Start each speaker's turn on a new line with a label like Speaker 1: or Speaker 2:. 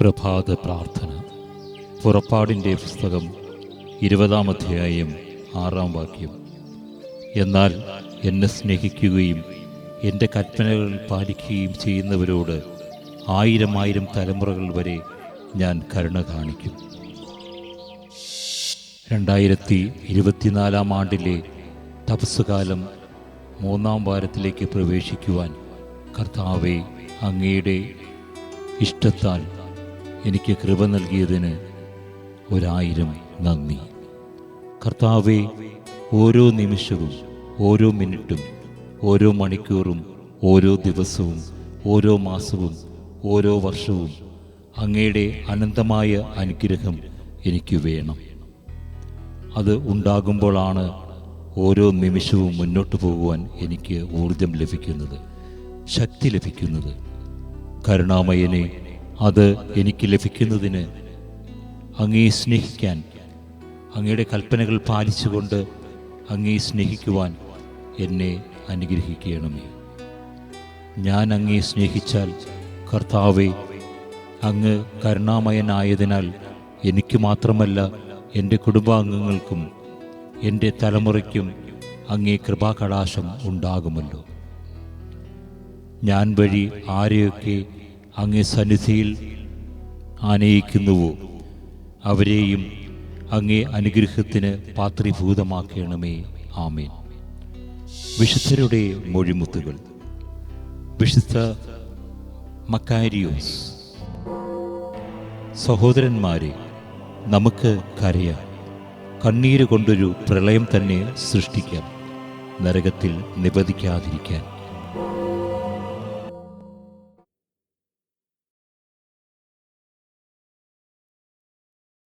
Speaker 1: പ്രഭാത പ്രാർത്ഥന. പുറപ്പാടിന്റെ പുസ്തകം ഇരുപതാം അധ്യായം ആറാം വാക്യം. എന്നാൽ എന്നെ സ്നേഹിക്കുകയും എന്റെ കൽപ്പനകൾ പാലിക്കുകയും ചെയ്യുന്നവരോട് ആയിരം ആയിരം തലമുറകൾ വരെ ഞാൻ കരുണ കാണിക്കും. രണ്ടായിരത്തി ഇരുപത്തിനാലാം ആണ്ടിലെ തപസ്സുകാലം മൂന്നാം വാരത്തിലേക്ക് പ്രവേശിക്കുവാൻ കർത്താവെ അങ്ങയുടെ ഇഷ്ടത്താൽ എനിക്ക് കൃപ നൽകിയതിന് ഒരായിരം നന്ദി. കർത്താവെ ഓരോ നിമിഷവും ഓരോ മിനിറ്റും ഓരോ മണിക്കൂറും ഓരോ ദിവസവും ഓരോ മാസവും ഓരോ വർഷവും അങ്ങയുടെ അനന്തമായ അനുഗ്രഹം എനിക്ക് വേണം. അത് ഉണ്ടാകുമ്പോഴാണ് ഓരോ നിമിഷവും മുന്നോട്ട് പോകുവാൻ എനിക്ക് ഊർജം ലഭിക്കുന്നത് ശക്തി ലഭിക്കുന്നത്. കരുണാമയനെ അത് എനിക്ക് ലഭിക്കുന്നതിന് അങ്ങേ സ്നേഹിക്കാൻ അങ്ങയുടെ കൽപ്പനകൾ പാലിച്ചുകൊണ്ട് അങ്ങേ സ്നേഹിക്കുവാൻ എന്നെ അനുഗ്രഹിക്കണമേ. ഞാൻ അങ്ങേ സ്നേഹിച്ചാൽ കർത്താവെ അങ്ങ് കരുണാമയനായതിനാൽ എനിക്ക് മാത്രമല്ല എന്റെ കുടുംബാംഗങ്ങൾക്കും എന്റെ തലമുറയ്ക്കും അങ്ങേ കൃപാകടാശം ഉണ്ടാകുമല്ലോ. ഞാൻ വഴി ആരെയൊക്കെ അങ്ങേ സന്നിധിയിൽ ആനയിക്കുന്നുവോ? അവരെയും അങ്ങേ അനുഗ്രഹത്തിന് പാത്രീഭൂതമാക്കണമേ. ആമേൻ. വിശുദ്ധരുടെ മൊഴിമുത്തുകൾ. വിശുദ്ധ മക്കാരിയോസ്. സഹോദരന്മാരെ നമുക്ക് കരയാം. കണ്ണീര് കൊണ്ടൊരു പ്രളയം തന്നെ സൃഷ്ടിക്കാം. നരകത്തിൽ നിപതിക്കാതിരിക്കാൻ